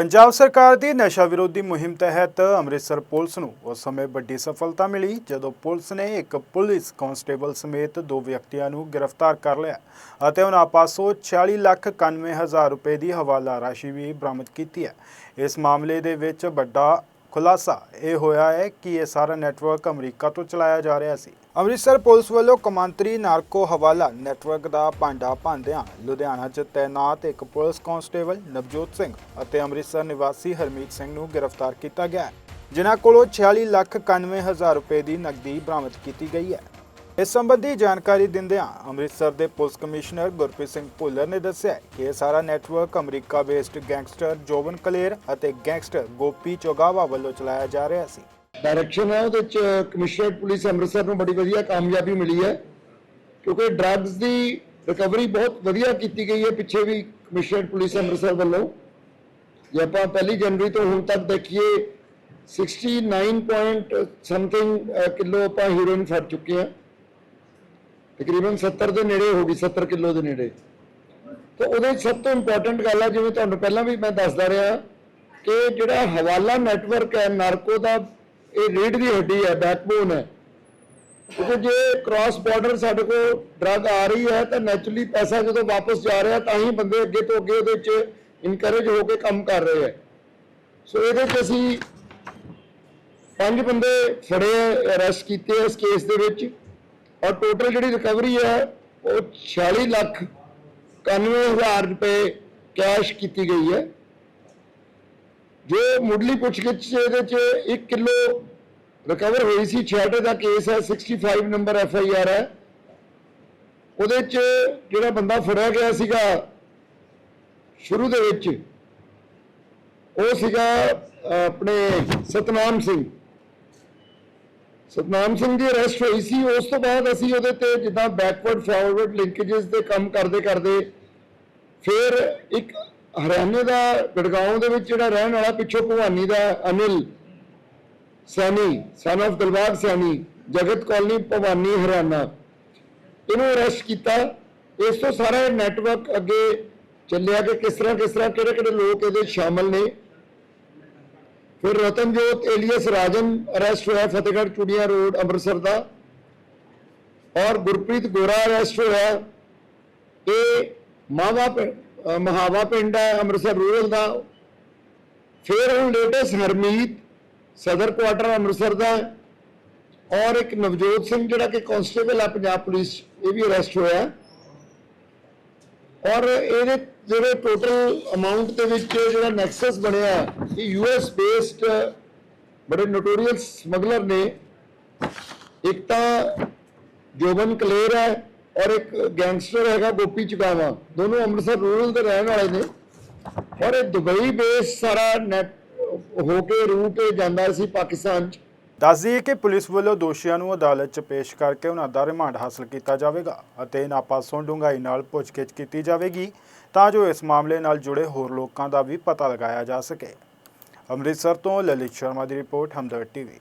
ਪੰਜਾਬ ਸਰਕਾਰ ਦੀ ਨਸ਼ਾ ਵਿਰੋਧੀ ਮੁਹਿੰਮ ਤਹਿਤ ਅੰਮ੍ਰਿਤਸਰ ਪੁਲਿਸ ਨੂੰ ਉਸ ਸਮੇਂ ਵੱਡੀ ਸਫਲਤਾ ਮਿਲੀ ਜਦੋਂ ਪੁਲਿਸ ਨੇ ਇੱਕ ਪੁਲਿਸ ਕਾਂਸਟੇਬਲ ਸਮੇਤ ਦੋ ਵਿਅਕਤੀਆਂ ਨੂੰ ਗ੍ਰਿਫਤਾਰ ਕਰ ਲਿਆ ਅਤੇ ਉਹਨਾਂ ਪਾਸੋਂ 40 ਲੱਖ 91 ਹਜ਼ਾਰ ਰੁਪਏ ਦੀ ਹਵਾਲਾ ਰਾਸ਼ੀ ਵੀ ਬਰਾਮਦ ਕੀਤੀ ਹੈ। ਇਸ ਮਾਮਲੇ ਦੇ ਵਿੱਚ ਵੱਡਾ ਖੁਲਾਸਾ ਇਹ ਹੋਇਆ ਹੈ ਕਿ ਇਹ ਸਾਰਾ ਨੈਟਵਰਕ ਅਮਰੀਕਾ ਤੋਂ ਚਲਾਇਆ ਜਾ ਰਿਹਾ ਸੀ। ਅੰਮ੍ਰਿਤਸਰ ਪੁਲਿਸ ਵੱਲੋਂ ਕਮਾਂਤਰੀ ਨਾਰਕੋ ਹਵਾਲਾ ਨੈਟਵਰਕ ਦਾ ਭਾਂਡਾ ਭਾਂਦਿਆਂ ਲੁਧਿਆਣਾ 'ਚ ਤੈਨਾਤ ਇੱਕ ਪੁਲਿਸ ਕਾਂਸਟੇਬਲ ਨਵਜੋਤ ਸਿੰਘ ਅਤੇ ਅੰਮ੍ਰਿਤਸਰ ਨਿਵਾਸੀ ਹਰਮੀਤ ਸਿੰਘ ਨੂੰ ਗ੍ਰਿਫਤਾਰ ਕੀਤਾ ਗਿਆ ਹੈ, ਜਿਨ੍ਹਾਂ ਕੋਲੋਂ 46 ਲੱਖ 91 ਹਜ਼ਾਰ ਰੁਪਏ ਦੀ ਨਕਦੀ ਬਰਾਮਦ ਕੀਤੀ ਗਈ ਹੈ। ਇਸ ਸੰਬੰਧੀ ਜਾਣਕਾਰੀ ਦਿੰਦਿਆਂ ਅੰਮ੍ਰਿਤਸਰ ਦੇ ਪੁਲਿਸ ਕਮਿਸ਼ਨਰ ਗੁਰਪ੍ਰੀਤ ਸਿੰਘ ਭੁੱਲਰ ਨੇ ਦੱਸਿਆ ਕਿ ਇਹ ਸਾਰਾ network America based gangster Jovan Kaler ਅਤੇ ਗੈਂਗਸਟਰ ਗੋਪੀ ਚੋਗਾਵਾ ਵੱਲੋਂ ਚਲਾਇਆ ਜਾ ਰਿਹਾ ਸੀ। ਡਾਇਰੈਕਸ਼ਨ ਹੈ ਉਹਦੇ ਚ ਕਮਿਸ਼ਨਰੇਟ ਪੁਲਿਸ ਅੰਮ੍ਰਿਤਸਰ ਨੂੰ ਬੜੀ ਵਧੀਆ ਕਾਮਯਾਬੀ ਮਿਲੀ ਹੈ। ਕਿਉਂਕਿ ਡਰੱਗਸ ਦੀ ਰਿਕਵਰੀ ਬਹੁਤ ਵਧੀਆ ਕੀਤੀ ਗਈ ਹੈ ਪਿੱਛੇ ਵੀ ਕਮਿਸ਼ਨਰੇਟ ਪੁਲਿਸ ਅੰਮ੍ਰਿਤਸਰ ਵੱਲੋਂ। ਜੇ ਆਪਾਂ ਪਹਿਲੀ ਜਨਵਰੀ ਤੋਂ ਹੁਣ ਤੱਕ ਦੇਖੀਏ 69 ਪੁਆਇੰਟ ਸਮਥਿੰਗ ਕਿਲੋ ਆਪਾਂ ਹੀਰੋਇਨ ਫੜ ਚੁੱਕੇ ਹਾਂ। ਤਕਰੀਬਨ 70 ਦੇ ਨੇੜੇ ਹੋ ਗਈ 70 ਕਿਲੋ ਦੇ ਨੇੜੇ। ਤਾਂ ਉਹਦੇ 'ਚ ਸਭ ਤੋਂ ਇੰਪੋਰਟੈਂਟ ਗੱਲ ਹੈ ਜਿਵੇਂ ਤੁਹਾਨੂੰ ਪਹਿਲਾਂ ਵੀ ਮੈਂ ਦੱਸਦਾ ਰਿਹਾ ਕਿ ਜਿਹੜਾ ਹਵਾਲਾ ਨੈਟਵਰਕ ਹੈ, ਨਾਰਕੋ ਦਾ, ਇਹ ਰੀੜ ਦੀ ਹੱਡੀ ਹੈ ਬੈਕਬੋਨ ਹੈ। ਕਿਉਂਕਿ ਜੇ ਕ੍ਰਾਸ ਬਾਰਡਰ ਸਾਡੇ ਕੋਲ ਡਰਗ ਆ ਰਹੀ ਹੈ, ਤਾਂ ਨੈਚੁਰਲੀ ਪੈਸਾ ਜਦੋਂ ਵਾਪਸ ਜਾ ਰਿਹਾ, ਤਾਂ ਹੀ ਬੰਦੇ ਅੱਗੇ ਤੋਂ ਅੱਗੇ ਉਹਦੇ 'ਚ ਇਨਕਰੇਜ ਹੋ ਕੇ ਕੰਮ ਕਰ ਰਹੇ ਹੈ। ਸੋ ਇਹਦੇ 'ਚ ਅਸੀਂ ਪੰਜ ਬੰਦੇ ਫੜੇ ਅਰੈਸਟ ਕੀਤੇ ਆ ਇਸ ਕੇਸ ਦੇ ਵਿੱਚ। ਔਰ ਟੋਟਲ ਜਿਹੜੀ ਰਿਕਵਰੀ ਹੈ, ਉਹ 46 ਲੱਖ 91000 ਰੁਪਏ ਕੈਸ਼ ਕੀਤੀ ਗਈ ਹੈ। ਜੋ ਮੁੱਢਲੀ ਪੁੱਛਗਿੱਛ 'ਚ ਇਹਦੇ 'ਚ 1 ਕਿਲੋ ਰਿਕਵਰ ਹੋਈ ਸੀ ਛੇੜੇ ਦਾ ਕੇਸ ਹੈ 65 ਨੰਬਰ ਐਫ ਆਈ ਆਰ ਹੈ। ਉਹਦੇ 'ਚ ਜਿਹੜਾ ਬੰਦਾ ਫੜਿਆ ਗਿਆ ਸੀਗਾ, ਸ਼ੁਰੂ ਦੇ ਵਿੱਚ, ਉਹ ਸੀਗਾ ਆਪਣੇ ਸਤਨਾਮ ਸਿੰਘ। ਸਤਨਾਮ ਸਿੰਘ ਦੀ ਅਰੈਸਟ ਹੋਈ ਸੀ। ਉਸ ਤੋਂ ਬਾਅਦ ਅਸੀਂ ਉਹਦੇ ਤੇ ਜਿੱਦਾਂ ਬੈਕਵਰਡ ਫਾਰਵਰਡ ਲਿੰਕੇजेस ਦੇ ਕੰਮ ਕਰਦੇ ਕਰਦੇ ਫਿਰ ਇੱਕ ਹਰਿਆਣੇ ਦਾ ਗੜਗਾਉਂ ਦੇ ਵਿੱਚ ਜਿਹੜਾ ਰਹਿਣ ਵਾਲਾ ਪਿੱਛੋਂ ਭਵਾਨੀ ਦਾ ਅਨਿਲ ਸੈਣੀ ਸਨ of ਦਿਲਬਾਗ ਸੈਣੀ, ਜਗਤ ਕਾਲਨੀ, ਭਵਾਨੀ ਹਰਿਆਣਾ, ਇਹਨੂੰ ਅਰੈਸਟ ਕੀਤਾ। ਇਸ ਤੋਂ ਸਾਰਾ ਨੈਟਵਰਕ ਅੱਗੇ ਚੱਲਿਆ ਕਿ ਕਿਸ ਤਰ੍ਹਾਂ ਕਿਸ ਤਰ੍ਹਾਂ ਕਿਹੜੇ ਕਿਹੜੇ ਲੋਕ ਇਹਦੇ 'ਚ ਸ਼ਾਮਲ ਨੇ। ਫਿਰ ਰਤਨਜੋਤ ਏਲੀਅਸ ਰਾਜਨ ਅਰੈਸਟ ਹੋਇਆ ਫਤਿਹਗੜ੍ਹ ਚੂੜੀਆਂ ਰੋਡ, ਅੰਮ੍ਰਿਤਸਰ ਦਾ। ਔਰ ਗੁਰਪ੍ਰੀਤ ਗੋਰਾ ਅਰੈਸਟ ਹੋਇਆ। ਇਹ ਮਾਵਾ ਪਿੰ- ਮਹਾਵਾ ਪਿੰਡ ਹੈ, ਅੰਮ੍ਰਿਤਸਰ ਰੂਰਲ ਦਾ। ਫਿਰ ਹੁਣ ਲੇਟੈਸਟ ਹਰਮੀਤ, ਸਦਰ ਕੁਆਟਰ, ਅੰਮ੍ਰਿਤਸਰ ਦਾ। ਔਰ ਇੱਕ ਨਵਜੋਤ ਸਿੰਘ ਜਿਹੜਾ ਕਿ ਕਾਂਸਟੇਬਲ ਹੈ, ਪੰਜਾਬ ਪੁਲਿਸ, ਇਹ ਵੀ ਅਰੈਸਟ ਹੋਇਆ। ਔਰ ਇਹਦੇ ਜਿਹੜੇ ਟੋਟਲ ਅਮਾਉਂਟ ਦੇ ਵਿੱਚ ਜਿਹੜਾ ਨੈਕਸਸ ਬਣਿਆ ਇਹ ਯੂਐਸ ਬੇਸਡ ਬੜੇ ਨੋਟੋਰੀਅਸ ਸਮਗਲਰ ਨੇ। ਇੱਕ ਤਾਂ ਜੋਬਨ ਕਲੇਰ ਹੈ ਔਰ ਇੱਕ ਗੈਂਗਸਟਰ ਹੈਗਾ ਗੋਪੀ ਚੁਗਾਵਾ ਦੋਨੋਂ ਅੰਮ੍ਰਿਤਸਰ ਰੂਰਲ ਦੇ ਰਹਿਣ ਵਾਲੇ ਨੇ। ਔਰ ਇਹ ਦੁਬਈ ਬੇਸ ਸਾਰਾ ਨੈਟ ਹੋ ਕੇ ਰੂਟ ਜਾਂਦਾ ਸੀ ਪਾਕਿਸਤਾਨ ਚ। ਦੱਸ ਦਈਏ ਕਿ ਪੁਲਿਸ ਵੱਲੋਂ ਦੋਸ਼ੀਆਂ ਨੂੰ ਅਦਾਲਤ 'ਚ ਪੇਸ਼ ਕਰਕੇ ਉਹਨਾਂ ਦਾ ਰਿਮਾਂਡ ਹਾਸਲ ਕੀਤਾ ਜਾਵੇਗਾ ਅਤੇ ਇਹਨਾਂ ਪਾਸੋਂ ਡੂੰਘਾਈ ਨਾਲ ਪੁੱਛਗਿੱਛ ਕੀਤੀ ਜਾਵੇਗੀ ਤਾਂ ਜੋ ਇਸ ਮਾਮਲੇ ਨਾਲ ਜੁੜੇ ਹੋਰ ਲੋਕਾਂ ਦਾ ਵੀ ਪਤਾ ਲਗਾਇਆ ਜਾ ਸਕੇ। ਅੰਮ੍ਰਿਤਸਰ ਤੋਂ ਲਲਿਤ ਸ਼ਰਮਾ ਦੀ ਰਿਪੋਰਟ, ਹਮਦਰਦ ਟੀਵੀ।